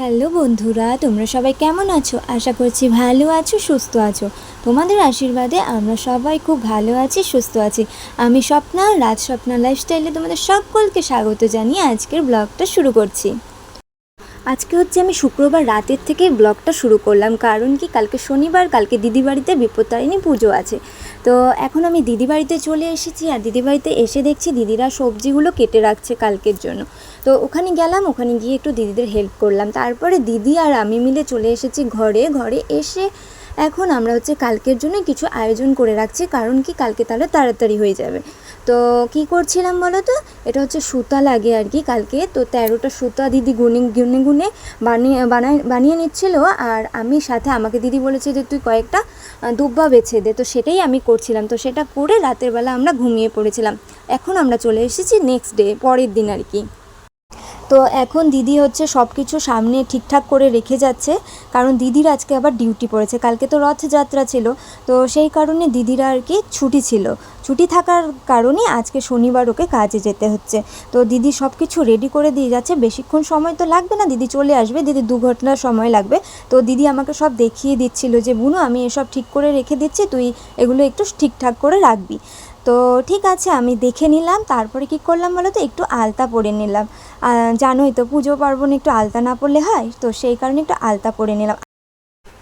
Hello বন্ধুরা, তোমরা সবাই কেমন আছো? আশা করছি ভালো আছো, সুস্থ আছো। তোমাদের আশীর্বাদে আমরা সবাই খুব ভালো আছি, সুস্থ আছি। আমি স্বপ্না রাজ স্বপ্না লাইফস্টাইলে তোমাদের সকলকে স্বাগত জানিয়ে আজকের ব্লগটা শুরু করছি। আজকে হচ্ছে আমি শুক্রবার রাতের থেকে ব্লগটা শুরু করলাম, কারণ কি কালকে শনিবার, কালকে দিদি বাড়িতে বিপত্তারিণী পুজো আছে। তো এখন আমি দিদি বাড়িতে চলে এসেছি আর দিদি বাড়িতে এসে দেখছি দিদিরা সবজিগুলো কেটে রাখছে কালকের জন্য। তো ওখানে গেলাম, ওখানে গিয়ে একটু দিদিদের হেল্প করলাম। তারপরে দিদি আর আমি মিলে চলে এসেছি ঘরে। ঘরে এসে এখন আমরা হচ্ছে কালকের জন্য কিছু আয়োজন করে রাখছি, কারণ কি কালকে তাহলে তাড়াতাড়ি হয়ে যাবে। তো কি করছিলাম বলো তো এটা হচ্ছে সুতা লাগে আর কি কালকে। তো তেরোটা সুতা দিদি গুনে গুনে গুনে বানিয়ে, বানায়, বানিয়ে নিচ্ছিল আর আমি সাথে আমাকে দিদি বলেছে যে, তুই কয়েকটা দুব্বা বেছে দে। তো সেটাই আমি করছিলাম। তো সেটা করে রাতের বেলা আমরা ঘুমিয়ে পড়েছিলাম। এখন আমরা চলে এসেছি নেক্সট ডে পরের দিন আর কি। তো এখন দিদি হচ্ছে সব কিছু সামনে ঠিকঠাক করে রেখে যাচ্ছে, কারণ দিদির আজকে আবার ডিউটি পড়েছে। কালকে তো রথযাত্রা ছিল, তো সেই কারণে দিদিরা আর কি ছুটি ছিল। ছুটি থাকার কারণে আজকে শনিবার ওকে কাজে যেতে হচ্ছে। তো দিদি সব কিছু রেডি করে দিয়ে যাচ্ছে। বেশিক্ষণ সময় তো লাগবে না, দিদি চলে আসবে, দিদি দু সময় লাগবে। তো দিদি আমাকে সব দেখিয়ে দিচ্ছিল যে, বুনু, আমি এসব ঠিক করে রেখে দিচ্ছি, তুই এগুলো একটু ঠিকঠাক করে রাখবি। তো ঠিক আছে, আমি দেখে নিলাম। তারপরে কি করলাম বলো তো? একটু আলতা পরে নিলাম। জানোই তো পুজো পার্বণ একটু আলতা না পরলে হয়, তো সেই কারণে একটু আলতা পরে নিলাম।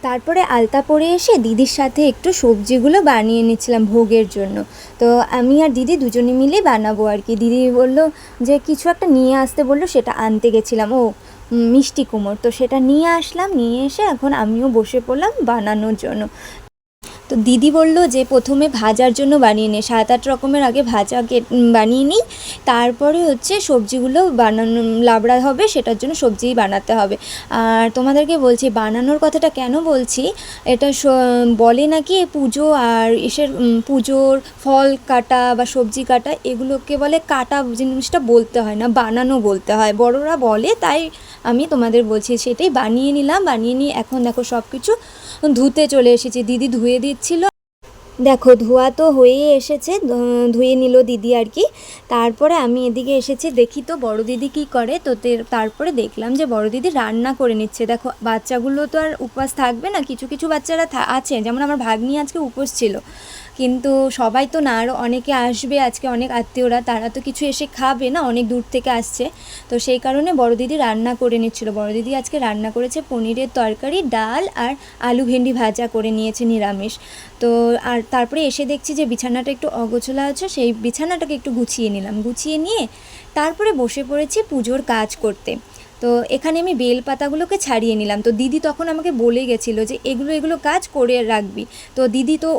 তারপরে আলতা পরে এসে দিদির সাথে একটু সবজিগুলো বানিয়ে নিচ্ছিলাম ভোগের জন্য। তো আমি আর দিদি দুজনে মিলে বানাবো আর কি। দিদি বলল যে, কিছু একটা নিয়ে আসতে। বলল, সেটা আনতে গেছিলাম। ও মিষ্টি কুমোর। তো সেটা নিয়ে আসলাম, নিয়ে এসে এখন আমিও বসে পড়লাম বানানোর জন্য। তো দিদি বলল যে প্রথমে ভাজার জন্য বানিয়ে নে, সাত আট রকমের আগে ভাজা বানিয়ে নিই। তারপরে হচ্ছে সবজিগুলো বানানো, লাবড়া হবে, সেটার জন্য সবজি বানাতে হবে। আর তোমাদেরকে বলছি, বানানোর কথাটা কেন বলছি? এটা বলে নাকি পুজো আর এসের পুজোর ফল কাটা বা সবজি কাটা, এগুলোকে বলে কাটা জিনিসটা বলতে হয় না, বানানো বলতে হয়। বড়রা বলে, তাই আমি তোমাদের বলছি, সেটাই বানিয়ে নিলাম, বানিয়ে নিয়ে এখন দেখো সব কিছু ধুতে চলে এসেছি। দিদি ধুয়ে দিচ্ছিল। দেখো, ধোয়া তো হয়েই এসেছে ধুয়ে নিল দিদি আর কি। তারপরে আমি এদিকে এসেছি, দেখি তো বড় দিদি কি করে। তো তারপরে দেখলাম যে বড় দিদি রান্না করে নিচ্ছে। দেখো, বাচ্চাগুলো তো আর উপবাস থাকবে না, কিছু কিছু বাচ্চারা আছে। যেমন আমার ভাগ্নি আজকে উপোস ছিল। কিন্তু সবাই তো না আরও অনেকে আসবে, আজকে অনেক আত্মীয়রা, তারা তো কিছু এসে খাবে না, অনেক দূর থেকে আসছে। তো সেই কারণে বড় দিদি রান্না করে নিচ্ছিল। বড় দিদি আজকে রান্না করেছে পনিরের তরকারি, ডাল আর আলু ভেন্ডি ভাজা করে নিয়েছে নিরামিষ। তো আর তারপরে এসে দেখছি যে বিছানাটা একটু অগোছলা আছে, সেই বিছানাটাকে একটু গুছিয়ে নিলাম। গুছিয়ে নিয়ে তারপরে বসে পড়েছি পুজোর কাজ করতে। তো এখানে আমি বেল পাতাগুলোকে ছাড়িয়ে নিলাম। তো দিদি তখন আমাকে বলে গেছিল যে, এগুলো এগুলো কাজ করে রাখবি। তো দিদি তো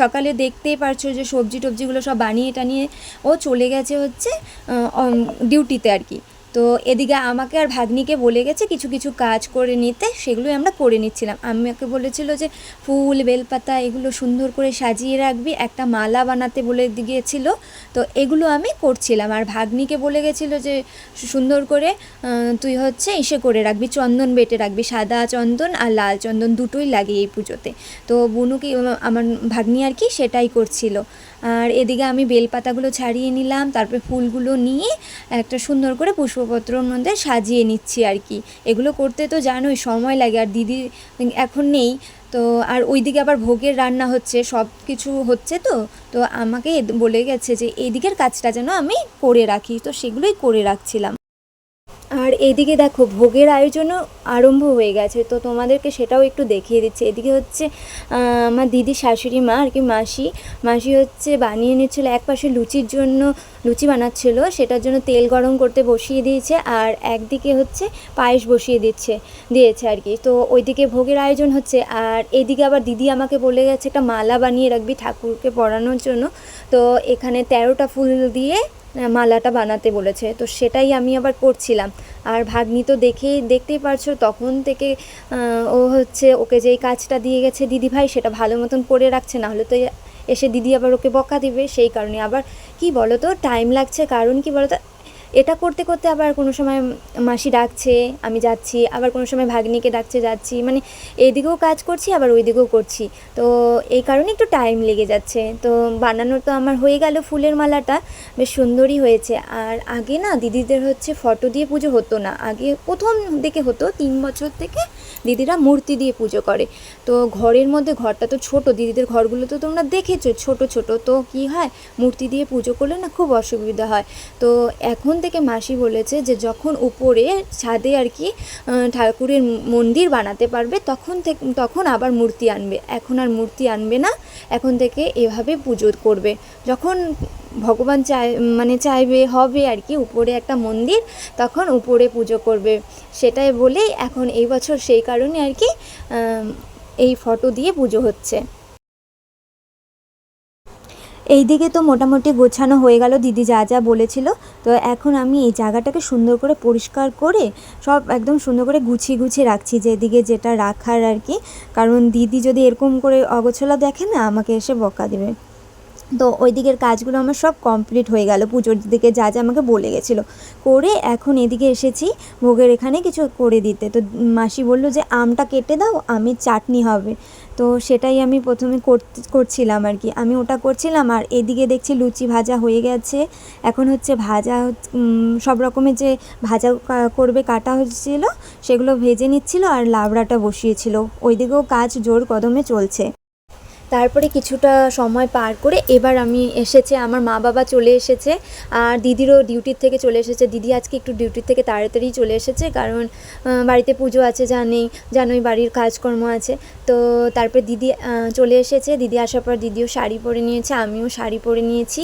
সকালে দেখতেই পারছ যে সবজি টবজিগুলো সব বানিয়ে টানিয়ে ও চলে গেছে হচ্ছে ডিউটিতে আর কি। তো এদিকে আমাকে আর ভাগ্নিকে বলে গেছে কিছু কিছু কাজ করে নিতে, সেগুলোই আমরা করে নিচ্ছিলাম। আমাকে বলেছিল যে ফুল, বেলপাতা এগুলো সুন্দর করে সাজিয়ে রাখবি, একটা মালা বানাতে বলে গিয়েছিল, তো এগুলো আমি করছিলাম। আর ভাগ্নিকে বলে গেছিল যে সুন্দর করে তুই হচ্ছে ইসে করে রাখবি, চন্দন বেটে রাখবি, সাদা চন্দন আর লাল চন্দন দুটোই লাগে এই পুজোতে। তো বুনুকে, আমার ভাগ্নি আর কি সেটাই করছিল। আর এদিকে আমি বেলপাতাগুলো ছাড়িয়ে নিলাম, তারপরে ফুলগুলো নিয়ে একটা সুন্দর করে পুষ্পপত্রর মধ্যে সাজিয়ে নিচ্ছি আর কি। এগুলো করতে তো জানোই সময় লাগে আর দিদি এখন নেই, তো আর ওইদিকে আবার ভোগের রান্না হচ্ছে, সব কিছু হচ্ছে তো তো আমাকে বলে গেছে যে এই দিকের কাজটা যেন আমি করে রাখি, তো সেগুলোই করে রাখছিলাম। আর এদিকে দেখো, ভোগের আয়োজনও আরম্ভ হয়ে গেছে। তো তোমাদেরকে সেটাও একটু দেখিয়ে দিচ্ছি। এদিকে হচ্ছে আমার দিদি, শাশুড়ি মা আর কি মাসি। মাসি হচ্ছে বানিয়ে নিচ্ছিল, এক পাশে লুচির জন্য লুচি বানাচ্ছিল, সেটার জন্য তেল গরম করতে বসিয়ে দিয়েছে আর একদিকে হচ্ছে পায়েস বসিয়ে দিচ্ছে, দিয়েছে আর কি। তো ওইদিকে ভোগের আয়োজন হচ্ছে আর এদিকে আবার দিদি আমাকে বলে গেছে, একটা মালা বানিয়ে রাখবি ঠাকুরকে পরানোর জন্য। তো এখানে তেরোটা ফুল দিয়ে মালাটা বানাতে বলেছে। তো সেটাই আমি আবার করছিলাম। আর ভাগ্নি তো দেখেই, দেখতেই পারছ, তখন থেকে ও হচ্ছে ওকে যেই কাজটা দিয়ে গেছে দিদি ভাই সেটা ভালো মতন করে রাখছে, না হলে তো এসে দিদি আবার ওকে বকা দিবে। সেই কারণে আবার, কি বলো তো টাইম লাগছে, কারণ কি বলো তো এটা করতে করতে আবার কোনো সময় মাসি ডাকছে, আমি যাচ্ছি, আবার কোনো সময় ভাগ্নিকে ডাকছে, যাচ্ছি মানে এইদিকেও কাজ করছি, আবার ওই দিকেও করছি। তো এই কারণে একটু টাইম লেগে যাচ্ছে। তো বানানো তো আমার হয়ে গেল ফুলের মালাটা, বেশ সুন্দরই হয়েছে। আর আগে না দিদিদের হচ্ছে ফটো দিয়ে পুজো হতো না, আগে প্রথম দিকে হতো, তিন বছর থেকে দিদিরা মূর্তি দিয়ে পুজো করে। তো ঘরের মধ্যে ঘরটা তো ছোট, দিদিদের ঘরগুলো তো তোমরা দেখেছ, ছোট ছোট। তো কি হয়, মূর্তি দিয়ে পুজো করলে না খুব অসুবিধা হয়। তো এখন থেকে মাসি বলেছে যে যখন উপরে ছাদে আর কি ঠাকুরের মন্দির বানাতে পারবে, তখন থেকে, তখন আবার মূর্তি আনবে। এখন আর মূর্তি আনবে না, এখন থেকে এভাবে পুজো করবে। যখন ভগবান চাই মানে চাইবে, হবে আর কি, উপরে একটা মন্দির, তখন উপরে পুজো করবে। সেটাই বলেই এখন এই বছর সেই কারণে আর কি এই ফটো দিয়ে পুজো হচ্ছে। এইদিকে তো মোটামুটি গোছানো হয়ে গেল, দিদি যা যা বলেছিল। তো এখন আমি এই জায়গাটাকে সুন্দর করে পরিষ্কার করে, সব একদম সুন্দর করে গুছিয়ে গুছিয়ে রাখছি, যেদিকে যেটা রাখার আর কি। কারণ দিদি যদি এরকম করে অগোছলা দেখে না, আমাকে এসে বকা দেবে। তো ওই দিকের কাজগুলো আমার সব কমপ্লিট হয়ে গেল। পুজোর দিকে যা যা আমাকে বলে গেছিল। করে এখন এদিকে এসেছি, ভোগের এখানে কিছু করে দিতে। তো মাসি বলল যে, আমটা কেটে দাও, আমি চাটনি হবে। তো সেটাই আমি প্রথমে করছিলাম আর কি। আমি ওটা করছিলাম আর এদিকে দেখছি লুচি ভাজা হয়ে গেছে। এখন হচ্ছে ভাজা সব রকমের যে ভাজা করবে, কাটা হচ্ছিল সেগুলো ভেজে নিচ্ছিল আর লাবড়াটা বসিয়েছিল। ওইদিকেও কাজ জোর কদমে চলছে। তারপরে কিছুটা সময় পার করে এবার আমি এসেছে, আমার মা বাবা চলে এসেছে, আর দিদিরও ডিউটির থেকে চলে এসেছে। দিদি আজকে একটু ডিউটির থেকে তাড়াতাড়ি চলে এসেছে, কারণ বাড়িতে পুজো আছে জানেই জানোই বাড়ির কাজকর্ম আছে। তো তারপরে দিদি চলে এসেছে, দিদি আসার পর দিদিও শাড়ি পরে নিয়েছে, আমিও শাড়ি পরে নিয়েছি।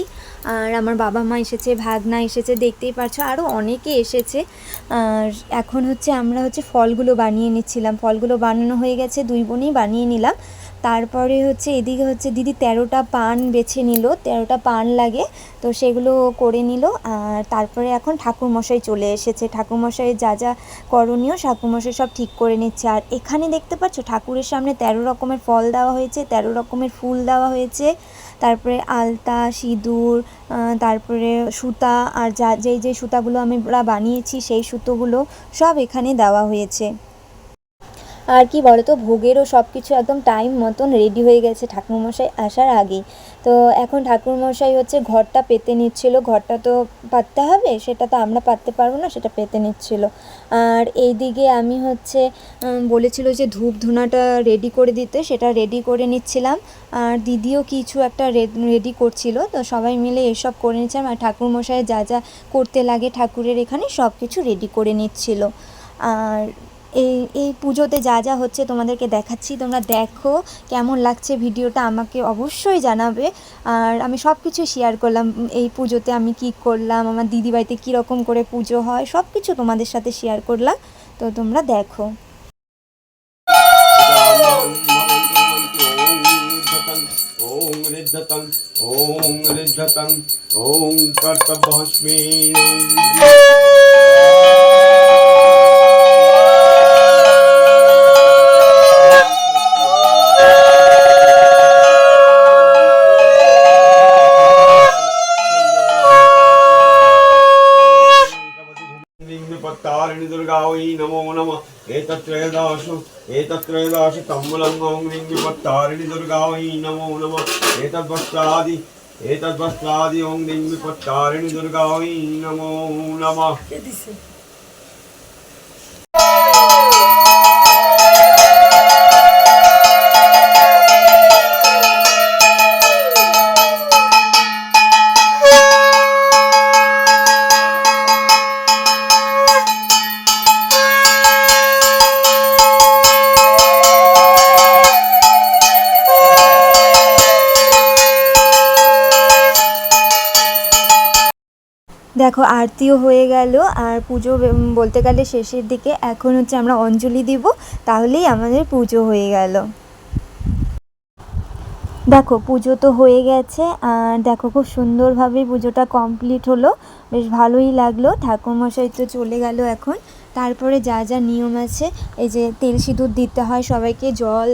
আর আমার বাবা মা এসেছে, ভাগনা এসেছে, দেখতেই পারছ আরও অনেকে এসেছে। আর এখন হচ্ছে আমরা হচ্ছে ফলগুলো বানিয়ে নিচ্ছিলাম। ফলগুলো বানানো হয়ে গেছে, দুই বোনই বানিয়ে নিলাম। তারপরে হচ্ছে এদিকে হচ্ছে দিদি তেরোটা পান বেছে নিল, তেরোটা পান লাগে, তো সেগুলো করে নিল। আর তারপরে এখন ঠাকুরমশাই চলে এসেছে। ঠাকুরমশাই যা যা করণীয় ঠাকুরমশাই সব ঠিক করে নিচ্ছে। আর এখানে দেখতে পাচ্ছ, ঠাকুরের সামনে তেরো রকমের ফল দেওয়া হয়েছে, তেরো রকমের ফুল দেওয়া হয়েছে। তারপরে আলতা, সিঁদুর তারপরে সুতা, আর যা, যেই যেই সুতাগুলো আমরা বানিয়েছি সেই সুতোগুলো সব এখানে দেওয়া হয়েছে। আর কি বলতো, ভোগেরও সব কিছু একদম টাইম মতন রেডি হয়ে গেছে ঠাকুরমশাই আসার আগেই। তো এখন ঠাকুরমশাই হচ্ছে ঘরটা পেতে নিচ্ছিল, ঘরটা তো পাততে হবে, সেটা তো আমরা পাততে পারব না, সেটা পেতে নিচ্ছিল। আর এই দিকে আমি হচ্ছে বলেছিল যে ধূপ ধুনাটা রেডি করে দিতে, সেটা রেডি করে নিচ্ছিলাম। আর দিদিও কিছু একটা রেডি করছিল, তো সবাই মিলে এসব করে নিচ্ছিলাম। আর ঠাকুরমশাই যা যা করতে লাগে ঠাকুরের এখানে সব কিছু রেডি করে নিচ্ছিল। আর এই এই পুজোতে যা যা হচ্ছে তোমাদেরকে দেখাচ্ছি তোমরা দেখো কেমন লাগছে ভিডিওটা আমাকে অবশ্যই জানাবে আর আমি সব কিছু শেয়ার করলাম উম, এই পুজোতে আমি কি করলাম আমার দিদি বাড়িতে কীরকম করে পুজো হয় সব কিছু তোমাদের সাথে শেয়ার করলাম তো তোমরা দেখো ॐ ऋद्धतं ॐ ऋद्धतं ॐ कर्तभस्मि दुर्गावै नमो नमः एतत्त्रयदाशु एतत्त्रयदाशु तम्बुलं ॐ लिङ्गिपत्तारिणि दुर्गावै नमो नमः एतद्वस्त्रादि एतद्वस्त्रादि ॐ लिङ्गिपत्तारिणि दुर्गावै नमो नमः দেখো, আরতিও হয়ে গেল। আর পুজো বলতে গেলে শেষের দিকে এখন হচ্ছে আমরা অঞ্জলি দিব, তাহলেই আমাদের পুজো হয়ে গেল। দেখো, পুজো তো হয়ে গেছে, আর দেখো, খুব সুন্দরভাবে পুজোটা কমপ্লিট হলো। বেশ ভালোই লাগল, ঠাকুরমশাই তো চলে গেল এখন। তারপরে যা যা নিয়ম আছে, এই যে তেল সিঁদুর দিতে হয় সবাইকে, জল,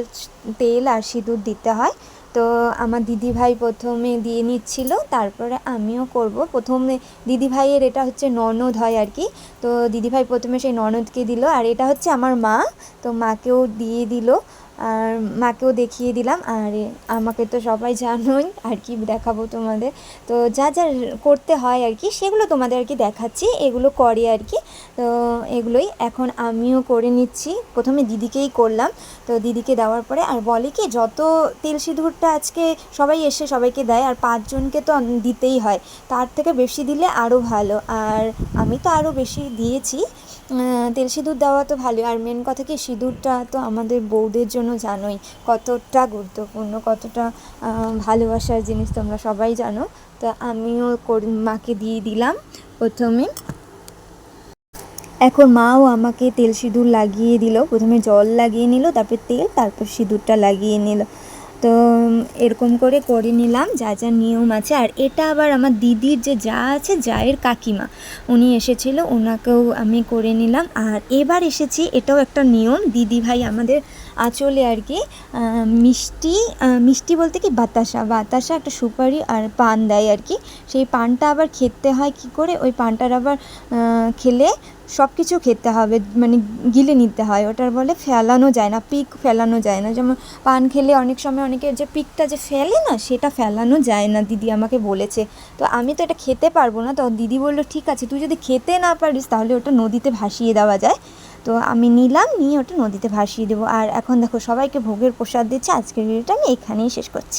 তেল আর সিঁদুর দিতে হয়। তো আমার দিদিভাই প্রথমে দিয়ে নিচ্ছিল, তারপরে আমিও করব। প্রথমে দিদিভাইয়ের এটা হচ্ছে ননদ হয় আর কি, তো দিদিভাই প্রথমে সেই ননদকে দিল। আর এটা হচ্ছে আমার মা, তো মাকেও দিয়ে দিল। আর মাকেও দেখিয়ে দিলাম, আর আমাকে তো সবাই জানোই আর কি দেখাবো তোমাদের। তো যা যা করতে হয় আর কি, সেগুলো তোমাদের আর কি দেখাচ্ছি, এগুলো করে আর কি। তো এগুলোই এখন আমিও করে নিচ্ছি। প্রথমে দিদিকেই করলাম, তো দিদিকে দেওয়ার পরে আর বলে কি, যত তেল সিঁদুরটা আজকে সবাই এসে সবাইকে দেয়, আর পাঁচজনকে তো দিতেই হয়। তার থেকে বেশি দিলে আরও ভালো। আর আমি তো আরও বেশি দিয়েছি। তেল সিঁদুর দেওয়া তো ভালো আর মেন কথা কি, সিঁদুরটা তো আমাদের বউদের জন্য জানোই কতটা গুরুত্বপূর্ণ, কতটা ভালোবাসার জিনিস তোমরা সবাই জানো। তো আমিও মাকে দিয়ে দিলাম প্রথমে। এখন মাও আমাকে তেল সিঁদুর লাগিয়ে দিল, প্রথমে জল লাগিয়ে নিল, তারপর তেল, তারপর সিঁদুরটা লাগিয়ে নিল। তো এরকম করে করে নিলাম, যা যা নিয়ম আছে। আর এটা আবার আমার দিদির যে যা আছে, জায়ের কাকিমা, উনি এসেছিল, ওনাকেও আমি করে নিলাম। আর এবার এসেছি, এটাও একটা নিয়ম, দিদি ভাই আমাদের আঁচলে আর কি মিষ্টি মিষ্টি বলতে কি বাতাসা বাতাসা একটা সুপারি আর পান দেয় আর কি। সেই পানটা আবার খেতে হয় কি করে? ওই পানটার আবার খেলে সব কিছু খেতে হবে মানে গিলে নিতে হয়। ওটার বলে ফেলানো যায় না, পিক ফেলানো যায় না। যেমন পান খেলে অনেক সময় অনেকে যে পিকটা যে ফেলে না, সেটা ফেলানো যায় না, দিদি আমাকে বলেছে। তো আমি তো এটা খেতে পারব না। তো দিদি বলল, ঠিক আছে, তুই যদি খেতে না পারিস, তাহলে ওটা নদীতে ভাসিয়ে দেওয়া যায়। তো আমি নিলাম, নিয়ে ওটা নদীতে ভাসিয়ে দেবো। আর এখন দেখো সবাইকে ভোগের প্রসাদ দিচ্ছে। আজকের ভিডিওটা আমি এখানেই শেষ করছি।